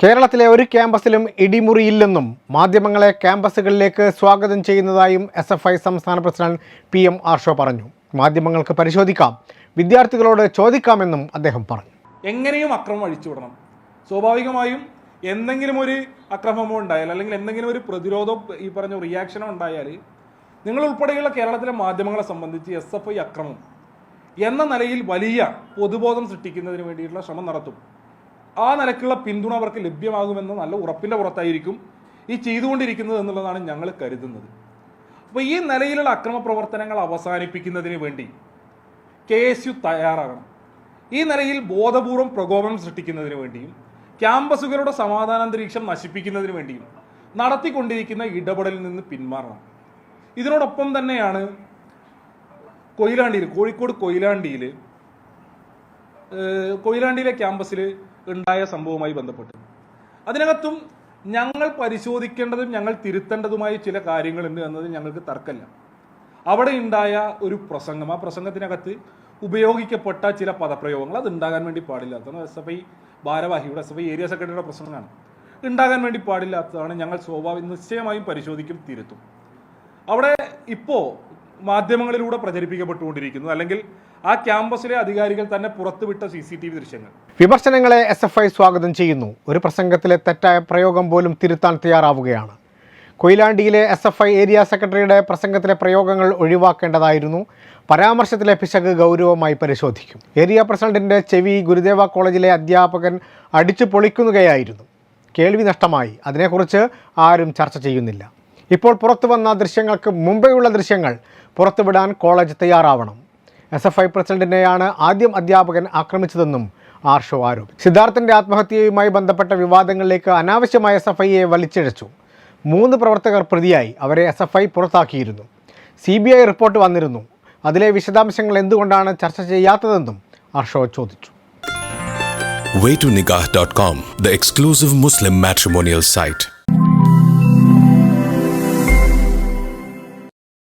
കേരളത്തിലെ ഒരു ക്യാമ്പസിലും ഇടിമുറിയില്ലെന്നും മാധ്യമങ്ങളെ ക്യാമ്പസുകളിലേക്ക് സ്വാഗതം ചെയ്യുന്നതായും എസ് എഫ് ഐ സംസ്ഥാന പ്രസിഡന്റ് പി എം ആർഷോ പറഞ്ഞു. മാധ്യമങ്ങൾക്ക് പരിശോധിക്കാം. വിദ്യാർത്ഥികളോട് ചോദിക്കാമെന്നും അദ്ദേഹം പറഞ്ഞു. എങ്ങനെയും അക്രമം അഴിച്ചുവിടണം. സ്വാഭാവികമായും എന്തെങ്കിലും ഒരു അക്രമമോ ഉണ്ടായാൽ അല്ലെങ്കിൽ എന്തെങ്കിലും ഒരു പ്രതിരോധം ഈ പറഞ്ഞ റിയാക്ഷനോ ഉണ്ടായാൽ നിങ്ങൾ ഉൾപ്പെടെയുള്ള കേരളത്തിലെ മാധ്യമങ്ങളെ സംബന്ധിച്ച് എസ് എഫ് ഐ അക്രമം എന്ന നിലയിൽ വലിയ പൊതുബോധം സൃഷ്ടിക്കുന്നതിന് വേണ്ടിയിട്ടുള്ള ശ്രമം നടത്തും. ആ നിലക്കുള്ള പിന്തുണ അവർക്ക് ലഭ്യമാകുമെന്ന നല്ല ഉറപ്പിന്റെ പുറത്തായിരിക്കും ഈ ചെയ്തുകൊണ്ടിരിക്കുന്നത് എന്നുള്ളതാണ് ഞങ്ങൾ കരുതുന്നത്. അപ്പോൾ ഈ നിലയിലുള്ള അക്രമ പ്രവർത്തനങ്ങൾ അവസാനിപ്പിക്കുന്നതിന് വേണ്ടി കെ എസ് യു തയ്യാറാകണം. ഈ നിലയിൽ ബോധപൂർവം പ്രകോപനം സൃഷ്ടിക്കുന്നതിന് വേണ്ടിയും ക്യാമ്പസുകളുടെ സമാധാനാന്തരീക്ഷം നശിപ്പിക്കുന്നതിന് വേണ്ടിയും നടത്തിക്കൊണ്ടിരിക്കുന്ന ഇടപെടലിൽ നിന്ന് പിന്മാറണം. ഇതിനോടൊപ്പം തന്നെയാണ് കൊയിലാണ്ടിയിൽ കോഴിക്കോട് കൊയിലാണ്ടിയിൽ കൊയിലാണ്ടിയിലെ ക്യാമ്പസിൽ ഉണ്ടായ സംഭവവുമായി ബന്ധപ്പെട്ട്. അതിനകത്തും ഞങ്ങൾ പരിശോധിക്കേണ്ടതും ഞങ്ങൾ തിരുത്തേണ്ടതുമായ ചില കാര്യങ്ങളുണ്ട് എന്നത് ഞങ്ങൾക്ക് തർക്കമില്ല. അവിടെ ഉണ്ടായ ഒരു പ്രസംഗം ആ പ്രസംഗത്തിനകത്ത് ഉപയോഗിക്കപ്പെട്ട ചില പദപ്രയോഗങ്ങൾ അത് ഉണ്ടാകാൻ വേണ്ടി പാടില്ലാത്തതാണ് എസ് എഫ് ഐ ഭാരവാഹിയുടെ എസ് എഫ് ഐ ഏരിയ സെക്രട്ടറിയുടെ പ്രസംഗമാണ്. ഉണ്ടാകാൻ വേണ്ടി പാടില്ലാത്തതാണ് ഞങ്ങൾ സ്വാഭാവിക നിശ്ചയമായും പരിശോധിക്കും തിരുത്തും. അവിടെ ഇപ്പോൾ മാധ്യമങ്ങളിലൂടെ പ്രചരിപ്പിക്കപ്പെട്ടുകൊണ്ടിരിക്കുന്നത് അല്ലെങ്കിൽ ആ ക്യാമ്പസിലെ അധികാരികൾ തന്നെ പുറത്തുവിട്ട സി സി ടി വി ദൃശ്യങ്ങൾ. വിമർശനങ്ങളെ എസ് എഫ് ഐ സ്വാഗതം ചെയ്യുന്നു. ഒരു പ്രസംഗത്തിലെ തെറ്റായ പ്രയോഗം പോലും തിരുത്താൻ തയ്യാറാവുകയാണ്. കൊയിലാണ്ടിയിലെ എസ് എഫ് ഐ ഏരിയ സെക്രട്ടറിയുടെ പ്രസംഗത്തിലെ പ്രയോഗങ്ങൾ ഒഴിവാക്കേണ്ടതായിരുന്നു. പരാമർശത്തിലെ പിശക് ഗൗരവമായി പരിശോധിക്കും. ഏരിയ പ്രസിഡന്റിന്റെ ചെവി ഗുരുദേവ കോളേജിലെ അധ്യാപകൻ അടിച്ചു പൊളിക്കുകയായിരുന്നു. കേൾവി നഷ്ടമായി. അതിനെക്കുറിച്ച് ആരും ചർച്ച ചെയ്യുന്നില്ല. ഇപ്പോൾ പുറത്തു വന്ന ദൃശ്യങ്ങൾക്ക് മുമ്പെയുള്ള ദൃശ്യങ്ങൾ പുറത്തുവിടാൻ കോളേജ് തയ്യാറാവണം. എസ് എഫ് ഐ പ്രസിഡന്റിനെയാണ് ആദ്യം അധ്യാപകൻ ആക്രമിച്ചതെന്നും ആർഷോ ആരോപിച്ചു. സിദ്ധാർത്ഥന്റെ ആത്മഹത്യയുമായി ബന്ധപ്പെട്ട വിവാദങ്ങളിലേക്ക് അനാവശ്യമായ എസ് എഫ് ഐയെ വലിച്ചിഴച്ചു. മൂന്ന് പ്രവർത്തകർ പ്രതിയായി. അവരെ എസ് എഫ് ഐ പുറത്താക്കിയിരുന്നു. സി ബി ഐ റിപ്പോർട്ട് വന്നിരുന്നു. അതിലെ വിശദാംശങ്ങൾ എന്തുകൊണ്ടാണ് ചർച്ച ചെയ്യാത്തതെന്നും ആർഷോ ചോദിച്ചു. Waytonikah.com, the exclusive Muslim matrimonial site.